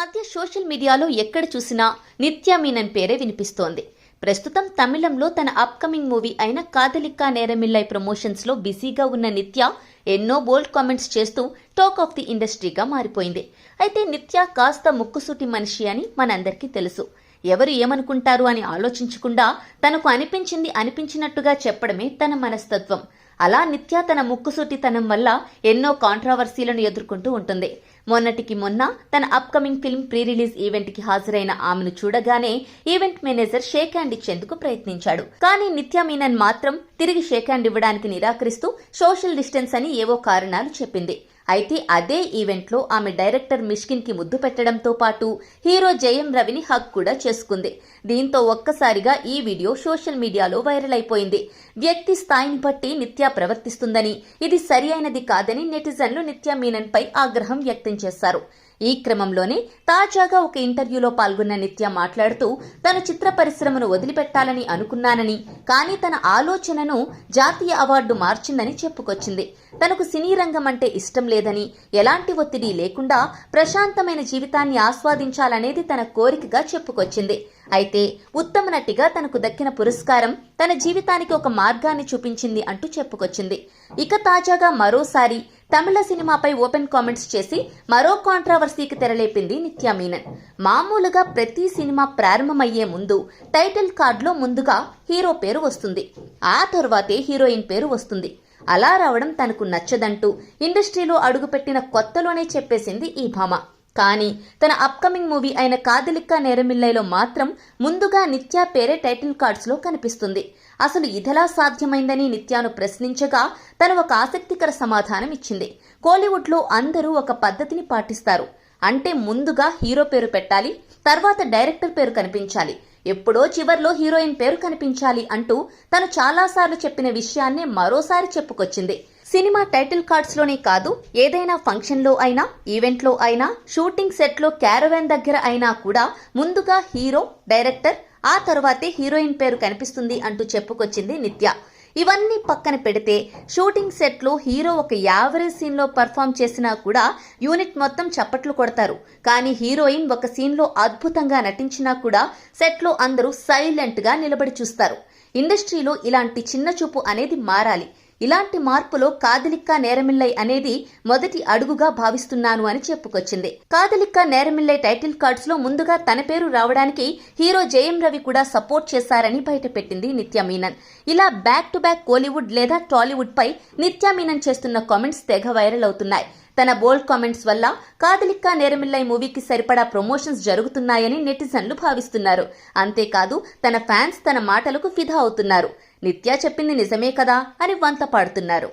మధ్య సోషల్ మీడియాలో ఎక్కడ చూసినా నిత్యా మీనన్ పేరే వినిపిస్తోంది. ప్రస్తుతం తమిళంలో తన అప్కమింగ్ మూవీ అయిన కాదలిక్కా నేరమిల్లై ప్రమోషన్స్లో బిజీగా ఉన్న నిత్య ఎన్నో బోల్డ్ కామెంట్స్ చేస్తూ టాక్ ఆఫ్ ది ఇండస్ట్రీగా మారిపోయింది. అయితే నిత్య కాస్త ముక్కుసూటి మనిషి అని మనందరికీ తెలుసు. ఎవరు ఏమనుకుంటారు అని ఆలోచించకుండా తనకు అనిపించింది అనిపించినట్టుగా చెప్పడమే తన మనస్తత్వం. అలా నిత్య తన ముక్కుసూటితనం వల్ల ఎన్నో కాంట్రావర్సీలను ఎదుర్కొంటూ ఉంటుంది. మొన్నటికి మొన్న తన అప్కమింగ్ ఫిల్మ్ ప్రీ రిలీజ్ ఈవెంట్కి హాజరైన ఆమెను చూడగానే ఈవెంట్ మేనేజర్ షేక్ హ్యాండ్ ఇచ్చేందుకు ప్రయత్నించాడు. కానీ నిత్యా మీనన్ మాత్రం తిరిగి షేక్ హ్యాండ్ ఇవ్వడానికి నిరాకరిస్తూ సోషల్ డిస్టెన్స్ అని ఏవో కారణాలు చెప్పింది. అయితే అదే ఈవెంట్లో ఆమె డైరెక్టర్ మిష్కిన్కి ముద్దు పెట్టడంతో పాటు హీరో జయం రవిని హక్ కూడా చేసుకుంది. దీంతో ఒక్కసారిగా ఈ వీడియో సోషల్ మీడియాలో వైరల్ అయిపోయింది. వ్యక్తి స్థాయిని బట్టి నిత్య ప్రవర్తిస్తుందని ఇది సరి అయినది కాదని నెటిజన్లు నిత్య మీనన్ పై ఆగ్రహం వ్యక్తం చేశారు. ఈ క్రమంలోనే తాజాగా ఒక ఇంటర్వ్యూలో పాల్గొన్న నిత్య మాట్లాడుతూ తను చిత్ర పరిశ్రమను వదిలిపెట్టాలని అనుకున్నానని కానీ తన ఆలోచనను జాతీయ అవార్డు మార్చిందని చెప్పుకొచ్చింది. తనకు సినీ రంగం అంటే ఇష్టం లేదని ఎలాంటి ఒత్తిడి లేకుండా ప్రశాంతమైన జీవితాన్ని ఆస్వాదించాలనేది తన కోరికగా చెప్పుకొచ్చింది. అయితే ఉత్తమ నటిగా తనకు దక్కిన పురస్కారం తన జీవితానికి ఒక మార్గాన్ని చూపించింది అంటూ చెప్పుకొచ్చింది. ఇక తాజాగా మరోసారి తమిళ సినిమాపై ఓపెన్ కామెంట్స్ చేసి మరో కాంట్రావర్సీకి తెరలేపింది నిత్యా మీనన్. మామూలుగా ప్రతి సినిమా ప్రారంభమయ్యే ముందు టైటిల్ కార్డులో ముందుగా హీరో పేరు వస్తుంది. ఆ తర్వాతే హీరోయిన్ పేరు వస్తుంది. అలా రావడం తనకు నచ్చదంటూ ఇండస్ట్రీలో అడుగుపెట్టిన కొత్తలోనే చెప్పేసింది ఈ భామ. కానీ తన అప్కమింగ్ మూవీ అయిన కాదలిక్క నేరమిల్లైలో మాత్రం ముందుగా నిత్య పేరే టైటిల్ కార్డ్స్లో కనిపిస్తుంది. అసలు ఇదెలా సాధ్యమైందని నిత్యాను ప్రశ్నించగా తను ఒక ఆసక్తికర సమాధానం ఇచ్చింది. కోలీవుడ్లో అందరూ ఒక పద్ధతిని పాటిస్తారు. అంటే ముందుగా హీరో పేరు పెట్టాలి తర్వాత డైరెక్టర్ పేరు కనిపించాలి. ఎప్పుడో చివర్లో హీరోయిన్ పేరు కనిపించాలి అంటూ తను చాలాసార్లు చెప్పిన విషయాన్నే మరోసారి చెప్పుకొచ్చింది. సినిమా టైటిల్ కార్డ్స్లోనే కాదు ఏదైనా ఫంక్షన్లో అయినా ఈవెంట్లో అయినా షూటింగ్ సెట్లో క్యారవాన్ దగ్గర అయినా కూడా ముందుగా హీరో డైరెక్టర్ ఆ తర్వాతే హీరోయిన్ పేరు కనిపిస్తుంది అంటూ చెప్పుకొచ్చింది నిత్య. ఇవన్నీ పక్కన పెడితే షూటింగ్ సెట్లో హీరో ఒక యావరేజ్ సీన్లో పర్ఫామ్ చేసినా కూడా యూనిట్ మొత్తం చప్పట్లు కొడతారు. కానీ హీరోయిన్ ఒక సీన్లో అద్భుతంగా నటించినా కూడా సెట్లో అందరూ సైలెంట్గా నిలబడి చూస్తారు. ఇండస్ట్రీలో ఇలాంటి చిన్న చూపు అనేది మారాలి. ఇలాంటి మార్పులో కాదలిక్క నేరమిల్లై అనేది మొదటి అడుగుగా భావిస్తున్నాను అని చెప్పుకొచ్చింది. కాదలిక్క నేరమిల్లై టైటిల్ కార్డ్స్లో ముందుగా తన పేరు రావడానికి హీరో జయం రవి కూడా సపోర్ట్ చేశారని బయటపెట్టింది నిత్య మీనన్ ఇలా బ్యాక్ టు బ్యాక్ కోలీవుడ్ లేదా టాలీవుడ్ పై నిత్య మీనన్ చేస్తున్న కామెంట్స్ తెగ వైరల్ అవుతున్నాయి. తన బోల్డ్ కామెంట్స్ వల్ల కాదలిక్క నేరమిల్లై మూవీకి సరిపడా ప్రమోషన్స్ జరుగుతున్నాయని నెటిజన్లు భావిస్తున్నారు. అంతేకాదు తన ఫ్యాన్స్ తన మాటలకు ఫిదా అవుతున్నారు. నిత్య చెప్పింది నిజమే కదా అని వంత పాడుతున్నారు.